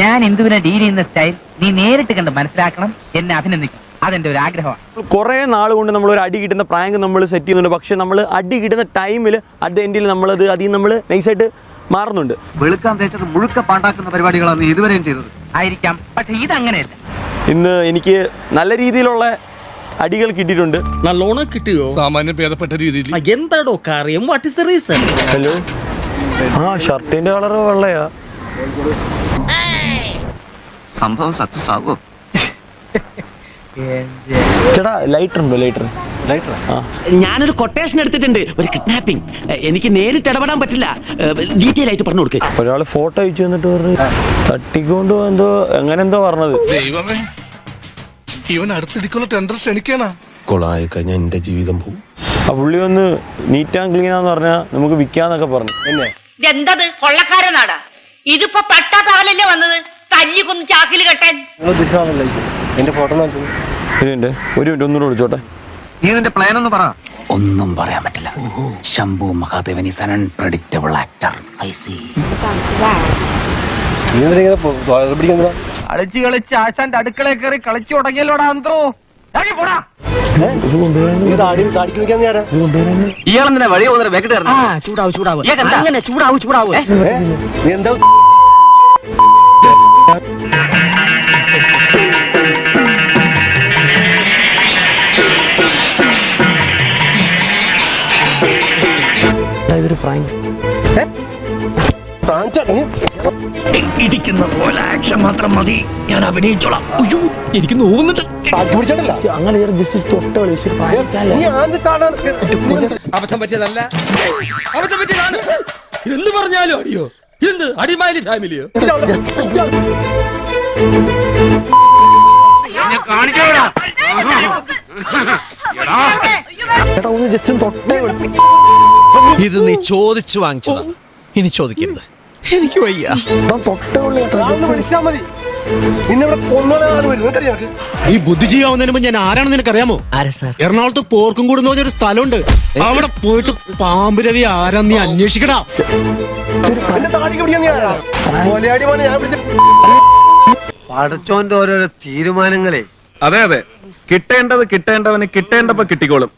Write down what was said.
ഞാൻ ഇന്ദുവിനെ ഡീൽ ചെയ്യുന്ന സ്റ്റൈൽ നീ നേരിട്ട് കണ്ട് മനസ്സിലാക്കണം എന്നെ അഭിനന്ദിക്കണം. അതെന്റെ ഒരു ആഗ്രഹമാണ്. കുറേ നാൾ കൊണ്ട് നമ്മൾ ഒരു അടി കിട്ടുന്ന പ്രാങ്ക് നമ്മൾ സെറ്റ് ചെയ്യുന്നുണ്ട്. പക്ഷെ നമ്മൾ അടി കിട്ടുന്ന ടൈമിൽ അറ്റ് ദ എൻഡിൽ നമ്മളത് അതിൽ നമ്മൾ നൈസായിട്ട് മാറുന്നുണ്ട്. വെളുക്കാൻ തേച്ചത് മുഴുക്ക പാണ്ടാക്കുന്ന പരിപാടികളാണ് നീ ഇതുവരെയും ചെയ്തത്. ആയിരിക്കാം. പക്ഷെ ഇതങ്ങനെയല്ല. ഇന്ന് എനിക്ക് നല്ല രീതിയിലുള്ള അടികൾ കിട്ടിയിട്ടുണ്ട്. നല്ലോണം കിട്ടിയോ? സാമാന്യം ഭേദപ്പെട്ട രീതിയിൽ. എന്താടോ കാര്യം? What is the reason hello ആ ഷർട്ടിന്റെ കളർ വെള്ളയാ. സംഭവം സക്സസ് ആകുമോ ചേട്ടാ ലൈറ്റർ ഉണ്ടോ ലൈറ്റർ ഞാനൊരു കൊട്ടേഷൻ എടുത്തിട്ടുണ്ട്. ഒരു കിഡ്നാപ്പിംഗ് എനിക്ക് നേരിട്ട് ഇടപെടാൻ പറ്റില്ല. ഡീറ്റെയിൽ ആയിട്ട് പറഞ്ഞു കൊടുക്കുക ഒരാൾ ഫോട്ടോ അയച്ചു തന്നിട്ട് പറഞ്ഞു തട്ടിക്കൊണ്ട് എന്തോ അങ്ങനെ എന്തോ പറഞ്ഞത്. ദൈവമേ ഇവൻ അടുത്തിടിക്കുള്ള ടെൻഡർ ക്ഷണിക്കണ കൊളായി കഴിഞ്ഞാൽ എന്റെ ജീവിതം പോകും ആ പുള്ളി ഒന്ന് നീറ്റ് ആൻഡ് ക്ലീൻ ആന്ന് പറഞ്ഞാൽ നമുക്ക് വിൽക്കാന്നൊക്കെ പറഞ്ഞു. എന്നെ ഇതെന്തത്? കൊള്ളക്കാരനാടാ. ഇതിപ്പോ പട്ടാ പകലല്ലേ വന്നത്? തല്ലി കൊന്ന് ചാക്കിൽ കെട്ടാൻ. ഒരു മിനിറ്റ് ഒരു മിനിറ്റ് ഒന്നുകൂടെ വിളിച്ചോട്ടെ. നീ നിന്റെ പ്ലാൻ ഒന്ന് പറ. ഒന്നും പറയാൻ പറ്റില്ല. Shambhu Mahadevan is un unpredictable actor I C കളിച്ച് കളിച്ച് ആശാന്റെ അടുക്കളയിൽ കയറി കളിച്ചു തുടങ്ങിയല്ലോടാ അന്ത്രോ? ഇയാളെന്തിനാ വഴി പോകുന്ന വേക്കിട്ട് ചൂടാവും ചൂടാവും. അങ്ങനെ ചൂടാവും ചൂടാവും. ഇതൊരു പ്രാങ്ക് ഇടിക്കുന്ന പോലെ ആക്ഷൻ മാത്രം മതി. ഞാൻ അഭിനയിച്ചോളാം. അയ്യോ എനിക്ക് നോവുന്നുണ്ട് അങ്ങനെ ജസ്റ്റ് തൊട്ട് കളിച്ച് അബദ്ധം പറ്റിയതല്ല. അബദ്ധം പറ്റിയതാണ്. എന്ന് പറഞ്ഞാലും അടിയോ? എന്ത്? അടിമാലി ഫാമിലിയോ? ചേട്ടാ ഒന്ന് ജസ്റ്റ് തൊട്ടേ ഇത് നീ ചോദിച്ചു വാങ്ങിച്ചതാ. ഇനി ചോദിക്കരുത്. എനിക്ക് വയ്യ. ബുദ്ധിജീവാവുന്നതിന് മുമ്പ് ഞാൻ ആരാണെന്ന് നിനക്കറിയാമോ? എറണാകുളത്ത് പോർക്കും കൂടെ പറഞ്ഞൊരു സ്ഥലമുണ്ട്. അവിടെ പോയിട്ട് പാമ്പ് രവി ആരാന്ന് നീ അന്വേഷിക്കടാ. പടച്ചോന്റെ ഓരോരോ തീരുമാനങ്ങളെ. അതെ അതെ. കിട്ടേണ്ടത് കിട്ടേണ്ടവന് കിട്ടേണ്ടപ്പോ കിട്ടിക്കോളും.